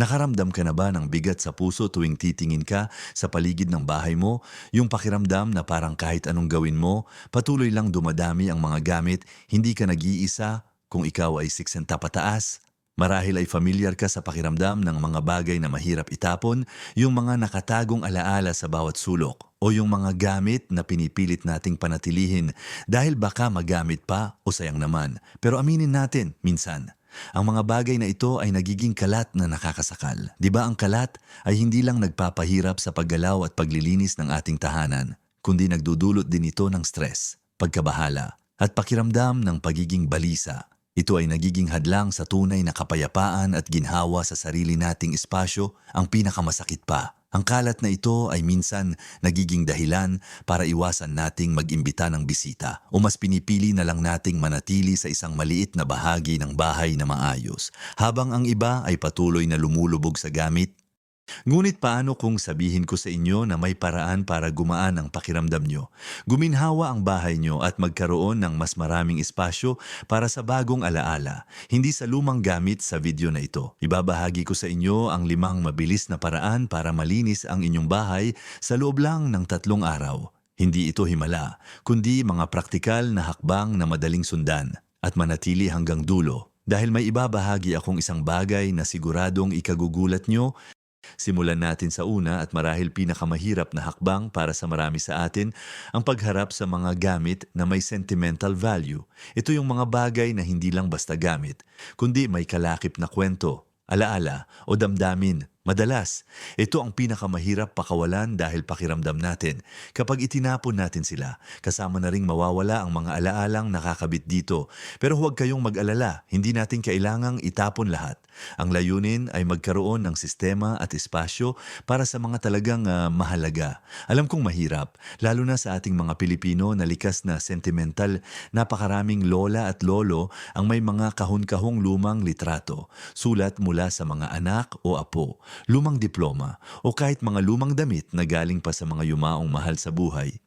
Nakaramdam ka na ba ng bigat sa puso tuwing titingin ka sa paligid ng bahay mo? Yung pakiramdam na parang kahit anong gawin mo, patuloy lang dumadami ang mga gamit, hindi ka nag-iisa kung ikaw ay siksenta pataas. Marahil ay familiar ka sa pakiramdam ng mga bagay na mahirap itapon, yung mga nakatagong alaala sa bawat sulok, o yung mga gamit na pinipilit nating panatilihin dahil baka magamit pa o sayang naman. Pero aminin natin, minsan, ang mga bagay na ito ay nagiging kalat na nakakasakal. Di ba ang kalat ay hindi lang nagpapahirap sa paggalaw at paglilinis ng ating tahanan, kundi nagdudulot din ito ng stress, pagkabahala, at pakiramdam ng pagiging balisa. Ito ay nagiging hadlang sa tunay na kapayapaan at ginhawa sa sarili nating espasyo ang pinakamasakit pa. Ang kalat na ito ay minsan nagiging dahilan para iwasan nating mag-imbita ng bisita o mas pinipili na lang nating manatili sa isang maliit na bahagi ng bahay na maayos. Habang ang iba ay patuloy na lumulubog sa gamit Ngunit paano kung sabihin ko sa inyo na may paraan para gumaan ang pakiramdam nyo? Guminhawa ang bahay nyo at magkaroon ng mas maraming espasyo para sa bagong alaala, hindi sa lumang gamit sa video na ito. Ibabahagi ko sa inyo ang limang mabilis na paraan para malinis ang inyong bahay sa loob lang ng tatlong araw. Hindi ito himala, kundi mga praktikal na hakbang na madaling sundan at manatili hanggang dulo. Dahil may ibabahagi akong isang bagay na siguradong ikagugulat nyo Simulan natin sa una at marahil pinakamahirap na hakbang para sa marami sa atin ang pagharap sa mga gamit na may sentimental value. Ito yung mga bagay na hindi lang basta gamit, kundi may kalakip na kwento, alaala o damdamin. Madalas, ito ang pinakamahirap pakawalan dahil pakiramdam natin. Kapag itinapon natin sila, kasama na ring mawawala ang mga alaalang nakakabit dito. Pero huwag kayong mag-alala, hindi natin kailangang itapon lahat. Ang layunin ay magkaroon ng sistema at espasyo para sa mga talagang ah, mahalaga. Alam kong mahirap, lalo na sa ating mga Pilipino na likas na sentimental, napakaraming lola at lolo ang may mga kahon-kahong lumang litrato, sulat mula sa mga anak o apo, lumang diploma o kahit mga lumang damit na galing pa sa mga yumaong mahal sa buhay.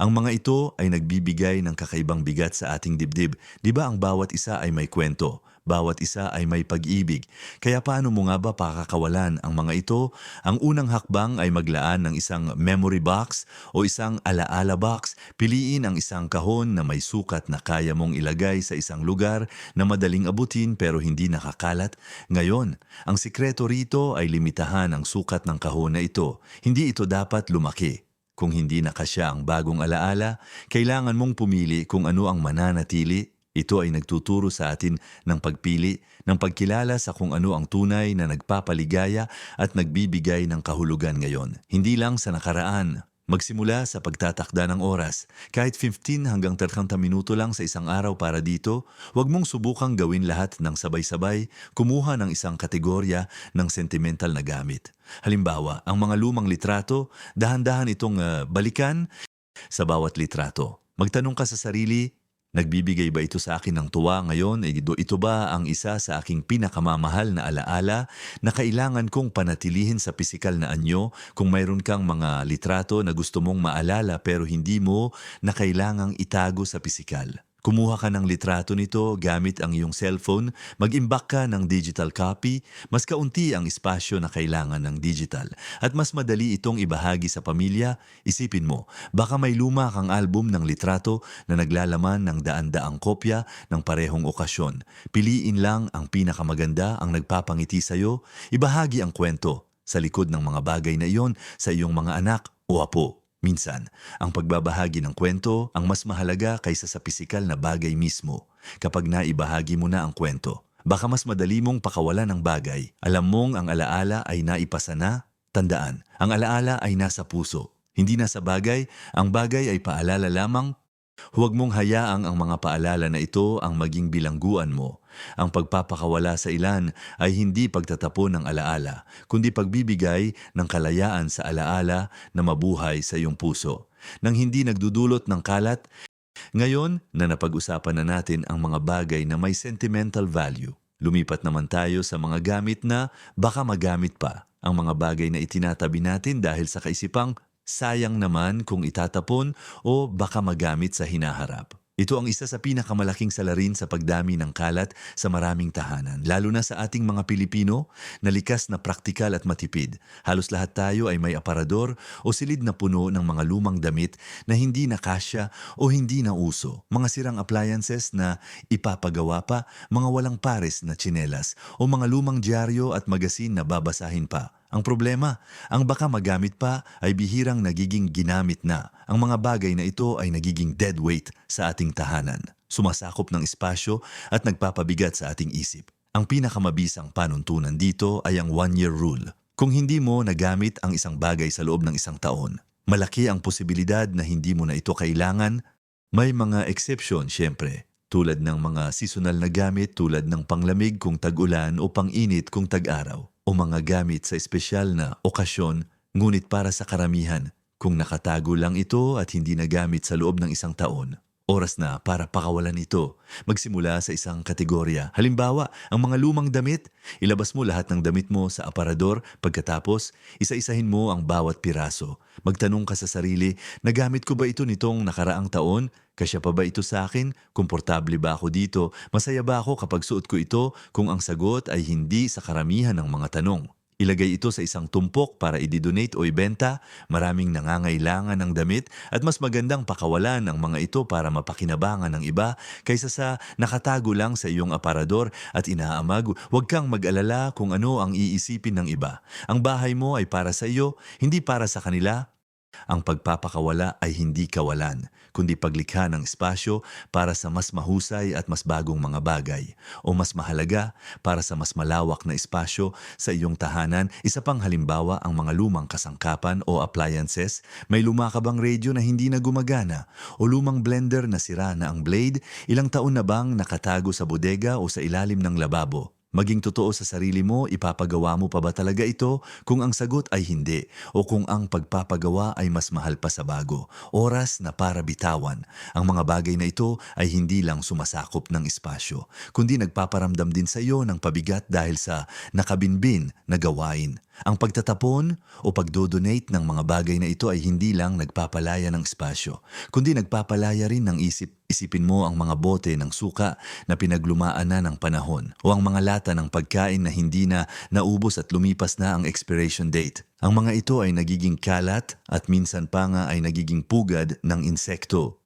Ang mga ito ay nagbibigay ng kakaibang bigat sa ating dibdib. Di ba ang bawat isa ay may kwento? Bawat isa ay may pag-ibig. Kaya paano mo nga ba pakakawalan ang mga ito? Ang unang hakbang ay maglaan ng isang memory box o isang alaala box. Piliin ang isang kahon na may sukat na kaya mong ilagay sa isang lugar na madaling abutin pero hindi nakakalat. Ngayon, ang sikreto rito ay limitahan ang sukat ng kahon na ito. Hindi ito dapat lumaki. Kung hindi nakasya ang bagong alaala, kailangan mong pumili kung ano ang mananatili. Ito ay nagtuturo sa atin ng pagpili, ng pagkilala sa kung ano ang tunay na nagpapaligaya at nagbibigay ng kahulugan ngayon. Hindi lang sa nakaraan, Magsimula sa pagtatakda ng oras. Kahit 15 hanggang 30 minuto lang sa isang araw para dito, huwag mong subukang gawin lahat ng sabay-sabay, kumuha ng isang kategorya ng sentimental na gamit. Halimbawa, ang mga lumang litrato, dahan-dahan itong ah, balikan sa bawat litrato. Magtanong ka sa sarili, Nagbibigay ba ito sa akin ng tuwa ngayon? Eh, Ito, ba ang isa sa aking pinakamamahal na alaala na kailangan kong panatilihin sa pisikal na anyo kung mayroon kang mga litrato na gusto mong maalala pero hindi mo na kailangang itago sa pisikal? Kumuha ka ng litrato nito gamit ang iyong cellphone, mag-imbak ka ng digital copy, mas kaunti ang espasyo na kailangan ng digital. At mas madali itong ibahagi sa pamilya, isipin mo, baka may luma kang album ng litrato na naglalaman ng daan-daang kopya ng parehong okasyon. Piliin lang ang pinakamaganda ang nagpapangiti sa'yo, ibahagi ang kwento sa likod ng mga bagay na iyon sa iyong mga anak o apo. Minsan, ang pagbabahagi ng kwento ang mas mahalaga kaysa sa pisikal na bagay mismo. Kapag naibahagi mo na ang kwento, baka mas madali mong pakawalan ng bagay. Alam mong ang alaala ay naipasa na, tandaan, ang alaala ay nasa puso. Hindi nasa bagay, ang bagay ay paalala lamang Huwag mong hayaang ang mga paalala na ito ang maging bilangguan mo. Ang pagpapakawala sa ilan ay hindi pagtatapon ng alaala, kundi pagbibigay ng kalayaan sa alaala na mabuhay sa iyong puso. Nang hindi nagdudulot ng kalat, ngayon na napag-usapan na natin ang mga bagay na may sentimental value, lumipat naman tayo sa mga gamit na baka magamit pa. Ang mga bagay na itinatabi natin dahil sa kaisipang sayang naman kung itatapon o baka magamit sa hinaharap. Ito ang isa sa pinakamalaking salarin sa pagdami ng kalat sa maraming tahanan, lalo na sa ating mga Pilipino na likas na praktikal at matipid. Halos lahat tayo ay may aparador o silid na puno ng mga lumang damit na hindi nakasya o hindi na uso, mga sirang appliances na ipapagawa pa, mga walang pares na tsinelas o mga lumang dyaryo at magasin na babasahin pa. Ang problema, ang baka magamit pa ay bihirang nagiging ginamit na. Ang mga bagay na ito ay nagiging dead weight sa ating tahanan, sumasakop ng espasyo at nagpapabigat sa ating isip. Ang pinakamabisang panuntunan dito ay ang one-year rule. Kung hindi mo nagamit ang isang bagay sa loob ng isang taon, malaki ang posibilidad na hindi mo na ito kailangan. May mga exception syempre, tulad ng mga seasonal na gamit tulad ng panglamig kung tag-ulan o pang-init kung tag-araw o mga gamit sa espesyal na okasyon ngunit para sa karamihan kung nakatago lang ito at hindi nagamit sa loob ng isang taon. Oras na para pakawalan ito. Magsimula sa isang kategorya. Halimbawa, ang mga lumang damit, ilabas mo lahat ng damit mo sa aparador pagkatapos isa-isahin mo ang bawat piraso. Magtanong ka sa sarili, nagamit ko ba ito nitong nakaraang taon? Kasya pa ba ito sa akin? Komportable ba ako dito? Masaya ba ako kapag suot ko ito? Kung ang sagot ay hindi sa karamihan ng mga tanong. Ilagay ito sa isang tumpok para i-donate o ibenta, maraming nangangailangan ng damit at mas magandang pakawalan ang mga ito para mapakinabangan ng iba kaysa sa nakatago lang sa iyong aparador at inaamag, huwag kang mag-alala kung ano ang iisipin ng iba. Ang bahay mo ay para sa iyo, hindi para sa kanila. Ang pagpapakawala ay hindi kawalan, kundi paglikha ng espasyo para sa mas mahusay at mas bagong mga bagay, o mas mahalaga para sa mas malawak na espasyo sa iyong tahanan. Isa pang halimbawa ang mga lumang kasangkapan o appliances, may lumakabang radio na hindi na gumagana, o lumang blender na sira na ang blade, ilang taon na bang nakatago sa bodega o sa ilalim ng lababo. Maging totoo sa sarili mo, ipapagawa mo pa ba talaga ito kung ang sagot ay hindi o kung ang pagpapagawa ay mas mahal pa sa bago. Oras na para bitawan. Ang mga bagay na ito ay hindi lang sumasakop ng espasyo, kundi nagpaparamdam din sa iyo ng pabigat dahil sa nakabinbin na gawain. Ang pagtatapon o pagdodonate ng mga bagay na ito ay hindi lang nagpapalaya ng espasyo, kundi nagpapalaya rin ng isip. Isipin mo ang mga bote ng suka na pinaglumaan na ng panahon o ang mga lata ng pagkain na hindi na naubos at lumipas na ang expiration date. Ang mga ito ay nagiging kalat at minsan pa nga ay nagiging pugad ng insekto.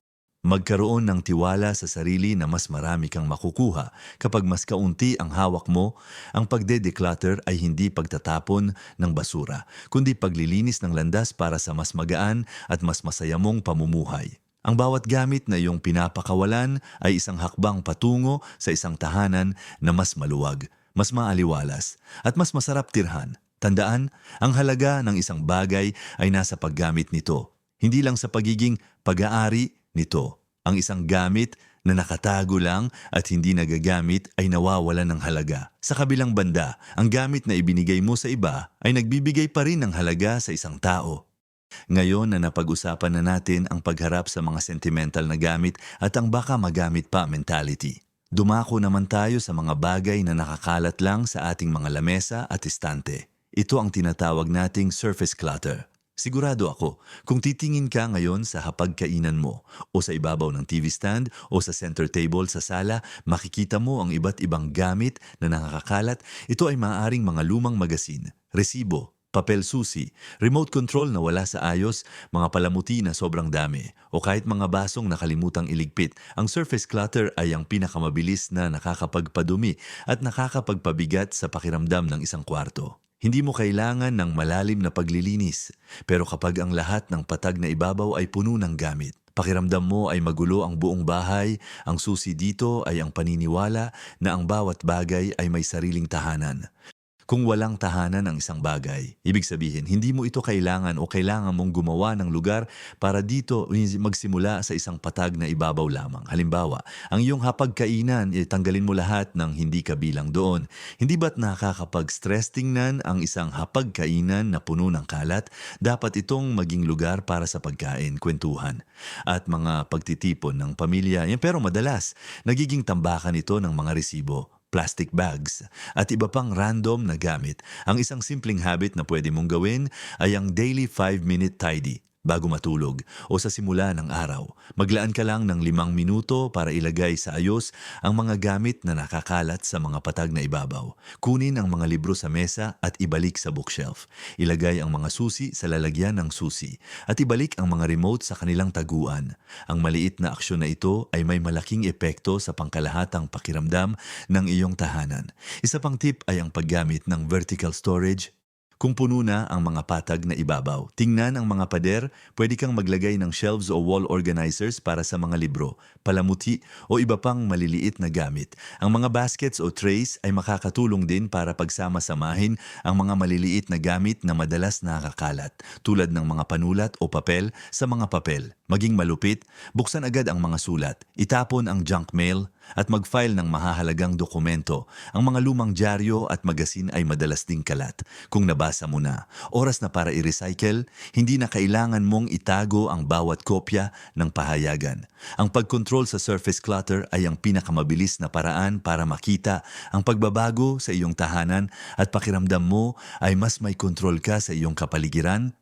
Magkaroon ng tiwala sa sarili na mas marami kang makukuha kapag mas kaunti ang hawak mo, ang pagde-declutter ay hindi pagtatapon ng basura, kundi paglilinis ng landas para sa mas magaan at mas masaya mong pamumuhay. Ang bawat gamit na iyong pinapakawalan ay isang hakbang patungo sa isang tahanan na mas maluwag, mas maaliwalas, at mas masarap tirhan. Tandaan, ang halaga ng isang bagay ay nasa paggamit nito, hindi lang sa pagiging pag-aari nito. Ang isang gamit na nakatago lang at hindi nagagamit ay nawawalan ng halaga. Sa kabilang banda, ang gamit na ibinigay mo sa iba ay nagbibigay pa rin ng halaga sa isang tao. Ngayon na napag-usapan na natin ang pagharap sa mga sentimental na gamit at ang baka magamit pa mentality. Dumako naman tayo sa mga bagay na nakakalat lang sa ating mga lamesa at istante. Ito ang tinatawag nating surface clutter. Sigurado ako, kung titingin ka ngayon sa hapagkainan mo o sa ibabaw ng TV stand o sa center table sa sala, makikita mo ang iba't ibang gamit na nakakalat. Ito ay maaaring mga lumang magasin, resibo, papel susi, remote control na wala sa ayos, mga palamuti na sobrang dami, o kahit mga basong nakalimutang iligpit. Ang surface clutter ay ang pinakamabilis na nakakapagpadumi at nakakapagpabigat sa pakiramdam ng isang kwarto. Hindi mo kailangan ng malalim na paglilinis, pero kapag ang lahat ng patag na ibabaw ay puno ng gamit, pakiramdam mo ay magulo ang buong bahay, ang susi dito ay ang paniniwala na ang bawat bagay ay may sariling tahanan. Kung walang tahanan ang isang bagay, ibig sabihin, hindi mo ito kailangan o kailangan mong gumawa ng lugar para dito magsimula sa isang patag na ibabaw lamang. Halimbawa, ang iyong hapagkainan, eh, tanggalin mo lahat ng hindi kabilang doon. Hindi ba't nakakapag-stress tingnan ang isang hapagkainan na puno ng kalat? Dapat itong maging lugar para sa pagkain, kwentuhan, at mga pagtitipon ng pamilya. Pero madalas, nagiging tambakan ito ng mga resibo plastic bags, at iba pang random na gamit. Ang isang simpleng habit na pwede mong gawin ay ang daily 5-minute tidy. Bago matulog o sa simula ng araw. Maglaan ka lang ng limang minuto para ilagay sa ayos ang mga gamit na nakakalat sa mga patag na ibabaw. Kunin ang mga libro sa mesa at ibalik sa bookshelf. Ilagay ang mga susi sa lalagyan ng susi at ibalik ang mga remote sa kanilang taguan. Ang maliit na aksyon na ito ay may malaking epekto sa pangkalahatang pakiramdam ng iyong tahanan. Isa pang tip ay ang paggamit ng vertical storage kung puno na ang mga patag na ibabaw. Tingnan ang mga pader, pwede kang maglagay ng shelves o wall organizers para sa mga libro, palamuti o iba pang maliliit na gamit. Ang mga baskets o trays ay makakatulong din para pagsama-samahin ang mga maliliit na gamit na madalas nakakalat, tulad ng mga panulat o papel sa mga papel. Maging malupit, buksan agad ang mga sulat, itapon ang junk mail, at mag-file ng mahahalagang dokumento. Ang mga lumang dyaryo at magasin ay madalas ding kalat. Kung nabasa mo na, oras na para i-recycle, hindi na kailangan mong itago ang bawat kopya ng pahayagan. Ang pagkontrol sa surface clutter ay ang pinakamabilis na paraan para makita ang pagbabago sa iyong tahanan at pakiramdam mo ay mas may kontrol ka sa iyong kapaligiran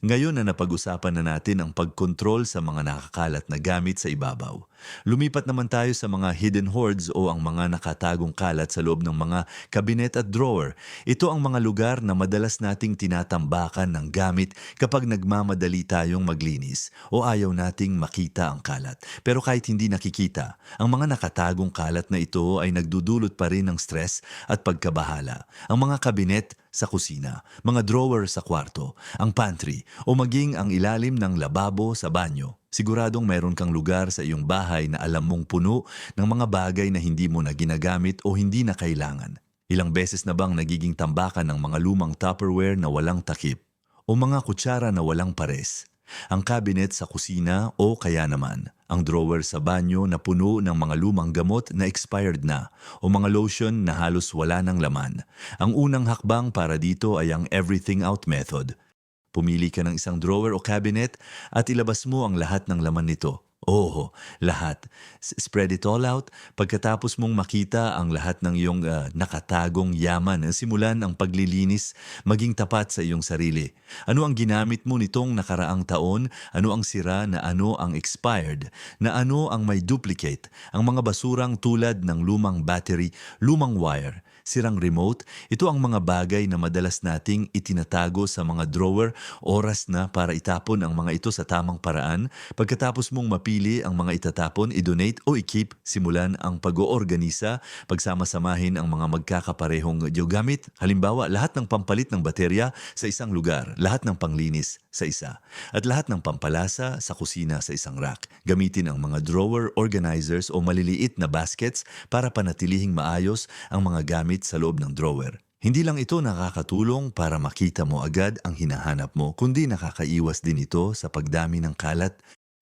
ngayon na napag-usapan na natin ang pagkontrol sa mga nakakalat na gamit sa ibabaw, lumipat naman tayo sa mga hidden hoards o ang mga nakatagong kalat sa loob ng mga kabinet at drawer. Ito ang mga lugar na madalas nating tinatambakan ng gamit kapag nagmamadali tayong maglinis o ayaw nating makita ang kalat. Pero kahit hindi nakikita, ang mga nakatagong kalat na ito ay nagdudulot pa rin ng stress at pagkabahala. Ang mga kabinet sa kusina, mga drawer sa kwarto, ang pantry o maging ang ilalim ng lababo sa banyo. Siguradong mayroon kang lugar sa iyong bahay na alam mong puno ng mga bagay na hindi mo na ginagamit o hindi na kailangan. Ilang beses na bang nagiging tambakan ng mga lumang Tupperware na walang takip o mga kutsara na walang pares? Ang cabinet sa kusina o kaya naman ang drawer sa banyo na puno ng mga lumang gamot na expired na o mga lotion na halos wala ng laman. Ang unang hakbang para dito ay ang everything out method. Pumili ka ng isang drawer o cabinet at ilabas mo ang lahat ng laman nito. Oo, lahat. Spread it all out. Pagkatapos mong makita ang lahat ng iyong ah, nakatagong yaman, eh, simulan ang paglilinis, maging tapat sa iyong sarili. Ano ang ginamit mo nitong nakaraang taon? Ano ang sira na ano ang expired? Na ano ang may duplicate? Ang mga basurang tulad ng lumang battery, lumang wire, sirang remote, ito ang mga bagay na madalas nating itinatago sa mga drawer, oras na para itapon ang mga ito sa tamang paraan. Pagkatapos mong mapili ang mga itatapon, i-donate o i-keep, simulan ang pag-oorganisa, pagsama-samahin ang mga magkakaparehong gamit. Halimbawa, lahat ng pampalit ng baterya sa isang lugar, lahat ng panglinis sa isa, at lahat ng pampalasa sa kusina sa isang rack. Gamitin ang mga drawer organizers o maliliit na baskets para panatilihing maayos ang mga gamit sa loob ng drawer. Hindi lang ito nakakatulong para makita mo agad ang hinahanap mo, kundi nakakaiwas din ito sa pagdami ng kalat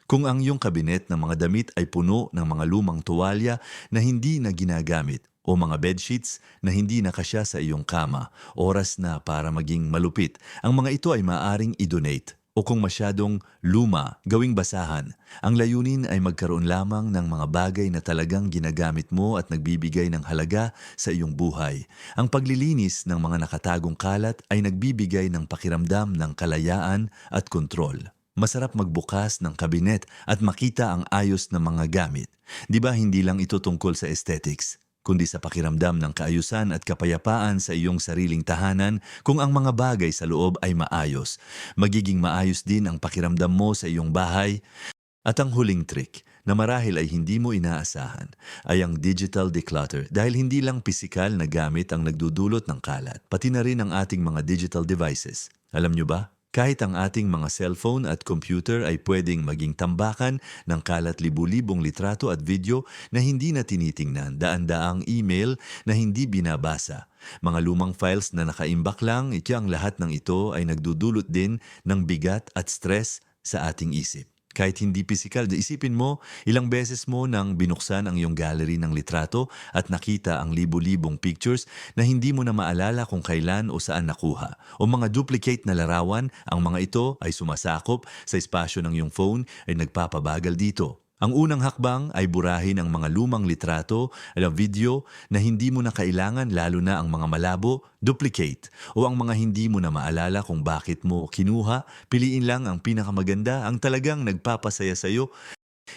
kung ang iyong kabinet ng mga damit ay puno ng mga lumang tuwalya na hindi na ginagamit o mga bedsheets na hindi nakasya sa iyong kama, oras na para maging malupit, ang mga ito ay maaring i-donate. O kung masyadong luma, gawing basahan. Ang layunin ay magkaroon lamang ng mga bagay na talagang ginagamit mo at nagbibigay ng halaga sa iyong buhay. Ang paglilinis ng mga nakatagong kalat ay nagbibigay ng pakiramdam ng kalayaan at kontrol. Masarap magbukas ng kabinet at makita ang ayos ng mga gamit. Di ba hindi lang ito tungkol sa aesthetics, kundi sa pakiramdam ng kaayusan at kapayapaan sa iyong sariling tahanan kung ang mga bagay sa loob ay maayos. Magiging maayos din ang pakiramdam mo sa iyong bahay. At ang huling trick na marahil ay hindi mo inaasahan ay ang digital declutter dahil hindi lang pisikal na gamit ang nagdudulot ng kalat, pati na rin ang ating mga digital devices. Alam nyo ba? Kahit ang ating mga cellphone at computer ay pwedeng maging tambakan ng kalat libu-libong litrato at video na hindi na tinitingnan, daan-daang email na hindi binabasa. Mga lumang files na nakaimbak lang, ito ang lahat ng ito ay nagdudulot din ng bigat at stress sa ating isip kahit hindi pisikal. Isipin mo, ilang beses mo nang binuksan ang iyong gallery ng litrato at nakita ang libu-libong pictures na hindi mo na maalala kung kailan o saan nakuha. O mga duplicate na larawan, ang mga ito ay sumasakop sa espasyo ng iyong phone ay nagpapabagal dito. Ang unang hakbang ay burahin ang mga lumang litrato o video na hindi mo na kailangan lalo na ang mga malabo, duplicate, o ang mga hindi mo na maalala kung bakit mo kinuha, piliin lang ang pinakamaganda, ang talagang nagpapasaya sa'yo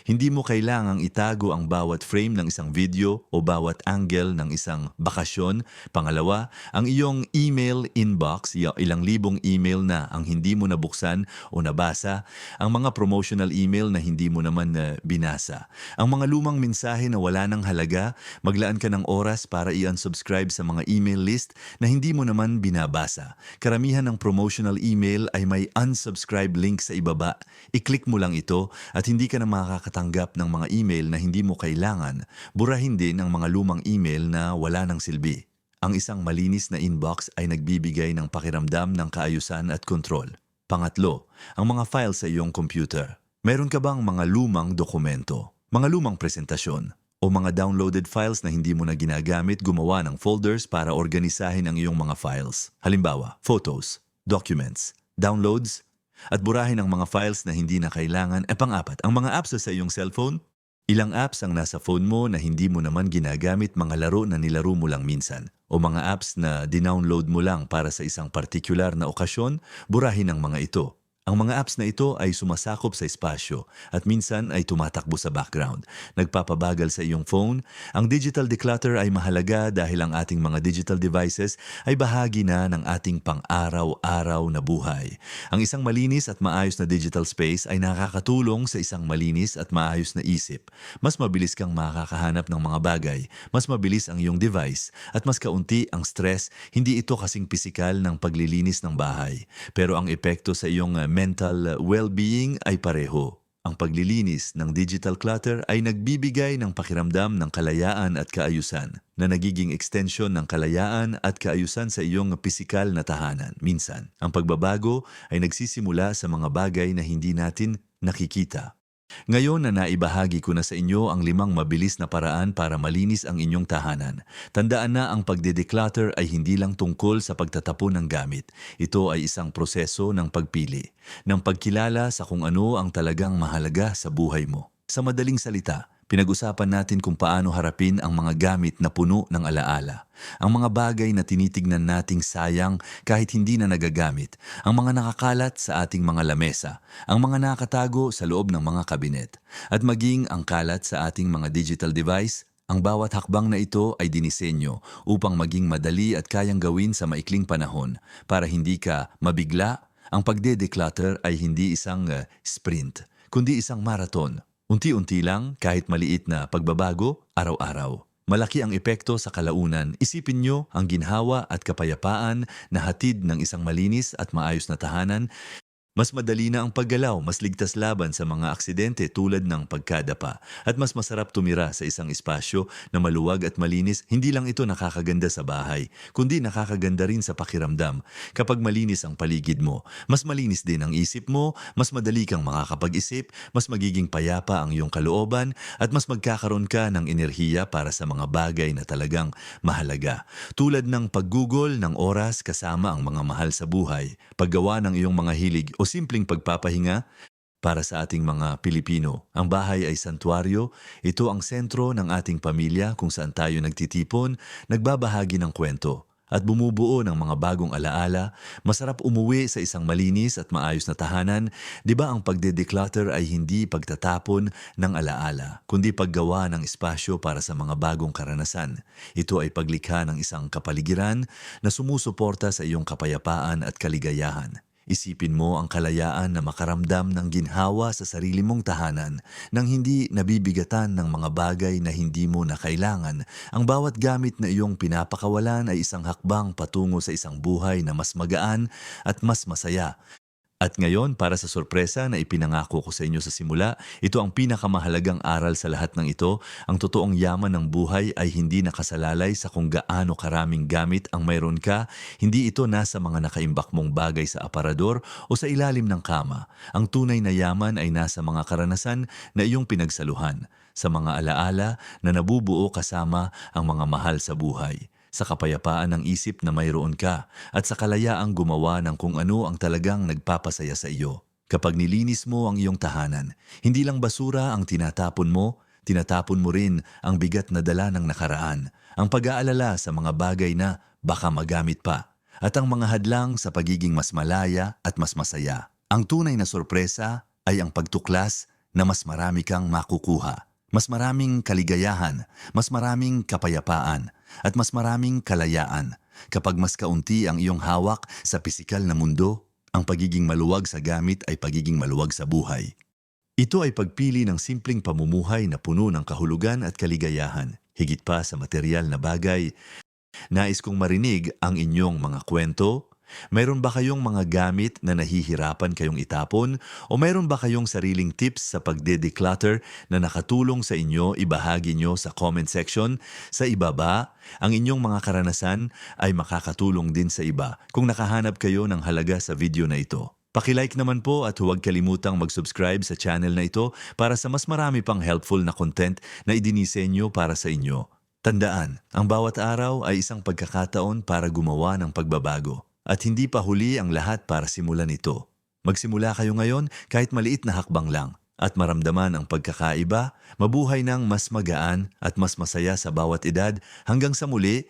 hindi mo kailangang itago ang bawat frame ng isang video o bawat angle ng isang bakasyon. Pangalawa, ang iyong email inbox, ilang libong email na ang hindi mo nabuksan o nabasa, ang mga promotional email na hindi mo naman na binasa. Ang mga lumang mensahe na wala ng halaga, maglaan ka ng oras para i-unsubscribe sa mga email list na hindi mo naman binabasa. Karamihan ng promotional email ay may unsubscribe link sa ibaba. I-click mo lang ito at hindi ka na makakatanggap ng mga email na hindi mo kailangan. Burahin din ang mga lumang email na wala ng silbi. Ang isang malinis na inbox ay nagbibigay ng pakiramdam ng kaayusan at kontrol. Pangatlo, ang mga files sa iyong computer. Meron ka bang mga lumang dokumento, mga lumang presentasyon, o mga downloaded files na hindi mo na ginagamit gumawa ng folders para organisahin ang iyong mga files? Halimbawa, photos, documents, downloads, at burahin ang mga files na hindi na kailangan. E pang-apat, ang mga apps sa iyong cellphone. Ilang apps ang nasa phone mo na hindi mo naman ginagamit mga laro na nilaro mo lang minsan o mga apps na dinownload mo lang para sa isang particular na okasyon, burahin ang mga ito. Ang mga apps na ito ay sumasakop sa espasyo at minsan ay tumatakbo sa background. Nagpapabagal sa iyong phone. Ang digital declutter ay mahalaga dahil ang ating mga digital devices ay bahagi na ng ating pang-araw-araw na buhay. Ang isang malinis at maayos na digital space ay nakakatulong sa isang malinis at maayos na isip. Mas mabilis kang makakahanap ng mga bagay, mas mabilis ang iyong device, at mas kaunti ang stress, hindi ito kasing pisikal ng paglilinis ng bahay. Pero ang epekto sa iyong uh, mental well-being ay pareho. Ang paglilinis ng digital clutter ay nagbibigay ng pakiramdam ng kalayaan at kaayusan na nagiging extension ng kalayaan at kaayusan sa iyong pisikal na tahanan. Minsan, ang pagbabago ay nagsisimula sa mga bagay na hindi natin nakikita. Ngayon na naibahagi ko na sa inyo ang limang mabilis na paraan para malinis ang inyong tahanan. Tandaan na ang pagde-declutter ay hindi lang tungkol sa pagtatapon ng gamit. Ito ay isang proseso ng pagpili, ng pagkilala sa kung ano ang talagang mahalaga sa buhay mo. Sa madaling salita, pinag-usapan natin kung paano harapin ang mga gamit na puno ng alaala. Ang mga bagay na tinitignan nating sayang kahit hindi na nagagamit. Ang mga nakakalat sa ating mga lamesa. Ang mga nakatago sa loob ng mga kabinet. At maging ang kalat sa ating mga digital device ang bawat hakbang na ito ay dinisenyo upang maging madali at kayang gawin sa maikling panahon para hindi ka mabigla. Ang pagde-declutter ay hindi isang uh, sprint, kundi isang marathon. Unti-unti lang, kahit maliit na pagbabago, araw-araw. Malaki ang epekto sa kalaunan. Isipin nyo ang ginhawa at kapayapaan na hatid ng isang malinis at maayos na tahanan mas madali na ang paggalaw, mas ligtas laban sa mga aksidente tulad ng pagkadapa, at mas masarap tumira sa isang espasyo na maluwag at malinis. Hindi lang ito nakakaganda sa bahay, kundi nakakaganda rin sa pakiramdam. Kapag malinis ang paligid mo, mas malinis din ang isip mo, mas madali kang makakapag-isip, mas magiging payapa ang iyong kalooban, at mas magkakaroon ka ng enerhiya para sa mga bagay na talagang mahalaga. Tulad ng paggugol ng oras kasama ang mga mahal sa buhay, paggawa ng iyong mga hilig o simpleng pagpapahinga para sa ating mga Pilipino. Ang bahay ay santuaryo, ito ang sentro ng ating pamilya kung saan tayo nagtitipon, nagbabahagi ng kwento at bumubuo ng mga bagong alaala, masarap umuwi sa isang malinis at maayos na tahanan, di ba ang pagde-declutter ay hindi pagtatapon ng alaala, kundi paggawa ng espasyo para sa mga bagong karanasan. Ito ay paglikha ng isang kapaligiran na sumusuporta sa iyong kapayapaan at kaligayahan. Isipin mo ang kalayaan na makaramdam ng ginhawa sa sarili mong tahanan nang hindi nabibigatan ng mga bagay na hindi mo na kailangan. Ang bawat gamit na iyong pinapakawalan ay isang hakbang patungo sa isang buhay na mas magaan at mas masaya. At ngayon, para sa sorpresa na ipinangako ko sa inyo sa simula, ito ang pinakamahalagang aral sa lahat ng ito. Ang totoong yaman ng buhay ay hindi nakasalalay sa kung gaano karaming gamit ang mayroon ka. Hindi ito nasa mga nakaimbak mong bagay sa aparador o sa ilalim ng kama. Ang tunay na yaman ay nasa mga karanasan na iyong pinagsaluhan, sa mga alaala na nabubuo kasama ang mga mahal sa buhay sa kapayapaan ng isip na mayroon ka at sa kalayaang gumawa ng kung ano ang talagang nagpapasaya sa iyo. Kapag nilinis mo ang iyong tahanan, hindi lang basura ang tinatapon mo, tinatapon mo rin ang bigat na dala ng nakaraan, ang pag-aalala sa mga bagay na baka magamit pa, at ang mga hadlang sa pagiging mas malaya at mas masaya. Ang tunay na sorpresa ay ang pagtuklas na mas marami kang makukuha. Mas maraming kaligayahan, mas maraming kapayapaan, at mas maraming kalayaan. Kapag mas kaunti ang iyong hawak sa pisikal na mundo, ang pagiging maluwag sa gamit ay pagiging maluwag sa buhay. Ito ay pagpili ng simpleng pamumuhay na puno ng kahulugan at kaligayahan, higit pa sa material na bagay. Nais kong marinig ang inyong mga kwento. Mayroon ba kayong mga gamit na nahihirapan kayong itapon? O mayroon ba kayong sariling tips sa pagde-declutter na nakatulong sa inyo ibahagi nyo sa comment section? Sa ibaba, ang inyong mga karanasan ay makakatulong din sa iba kung nakahanap kayo ng halaga sa video na ito. Pakilike naman po at huwag kalimutang mag-subscribe sa channel na ito para sa mas marami pang helpful na content na idinisenyo para sa inyo. Tandaan, ang bawat araw ay isang pagkakataon para gumawa ng pagbabago. At hindi pa huli ang lahat para simulan ito. Magsimula kayo ngayon kahit maliit na hakbang lang at maramdaman ang pagkakaiba, mabuhay ng mas magaan at mas masaya sa bawat edad hanggang sa muli